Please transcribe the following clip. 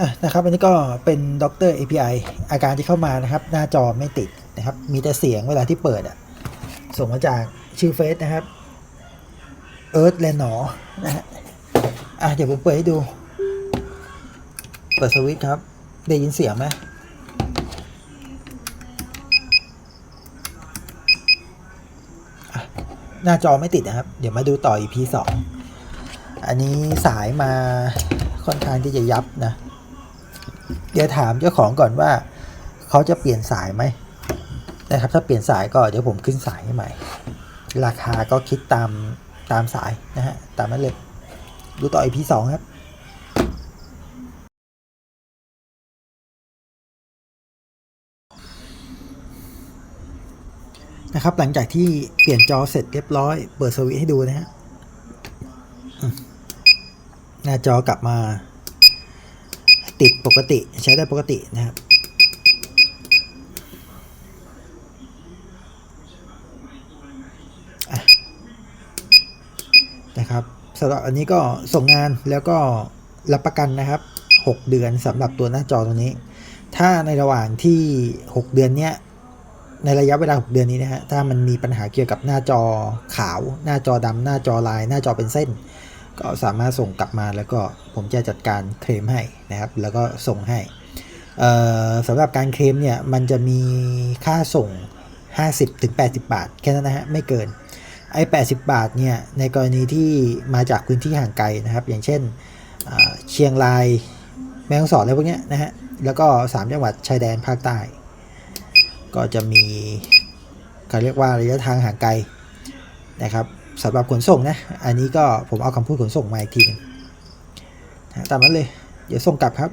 อะนะครับอันนี้ก็เป็นด็อกเตอร์ API อาการที่เข้ามานะครับ หน้าจอไม่ติดนะครับ มีแต่เสียงเวลาที่เปิดอะส่งมาจากชื่อเฟซนะครับเอิร์ธแลนหนอนะฮะอะเดี๋ยวผมเปิดให้ดู เปิดสวิตช์ครับ ได้ยินเสียงไหมหน้าจอไม่ติดนะครับ เดี๋ยวมาดูต่อ EP สองอันนี้สายมาค่อนข้างที่จะยับนะ เดี๋ยวถามเจ้าของก่อนว่า เขาจะเปลี่ยนสายไหมนะครับ ถ้าเปลี่ยนสายก็เดี๋ยวผมขึ้นสายให้ใหม่ ราคาก็คิดตามตามสายนะฮะตามนั้นเลยดูต่อ EP สองครับนะครับหลังจากที่เปลี่ยนจอเสร็จเรียบร้อย เปิดสวิตให้ดูนะฮะหน้าจอกลับมา ติดปกติใช้ได้ปกตินะครับนะครับสำหรับอันนี้ก็ส่งงานแล้วก็รับประกันนะครับ 6 เดือนสำหรับตัวหน้าจอตัวนี้ ถ้าในระหว่างที่ 6 เดือนเนี้ยในระยะเวลา 6 เดือนนี้นะฮะถ้ามันมีปัญหาเกี่ยวกับหน้าจอขาว หน้าจอดำหน้าจอลาย หน้าจอเป็นเส้น ก็สามารถส่งกลับมาแล้วก็ผมจะจัดการเคลมให้นะครับ แล้วก็ส่งให้เอ่อสำหรับการเคลมเนี่ยมันจะมีค่าส่ง 50-80 บาท แค่นั้นนะฮะไม่เกินไอ้80 บาทเนี่ยในกรณีที่มาจากพื้นที่ห่างไกลนะครับ อย่างเช่นเชียงรายแม่ฮ่องสอนอะไรพวกเนี้ยนะฮะแล้วก็ 3 จังหวัดชายแดนภาคใต้ ก็จะมีเขาเรียกว่าระยะทางห่างไกลนะครับ สำหรับขนส่งนะ อันนี้ก็ผมเอาคำพูดขนส่งมาอีกทีหนึงตามนั้นเลย เดี๋ยวส่งกลับครับ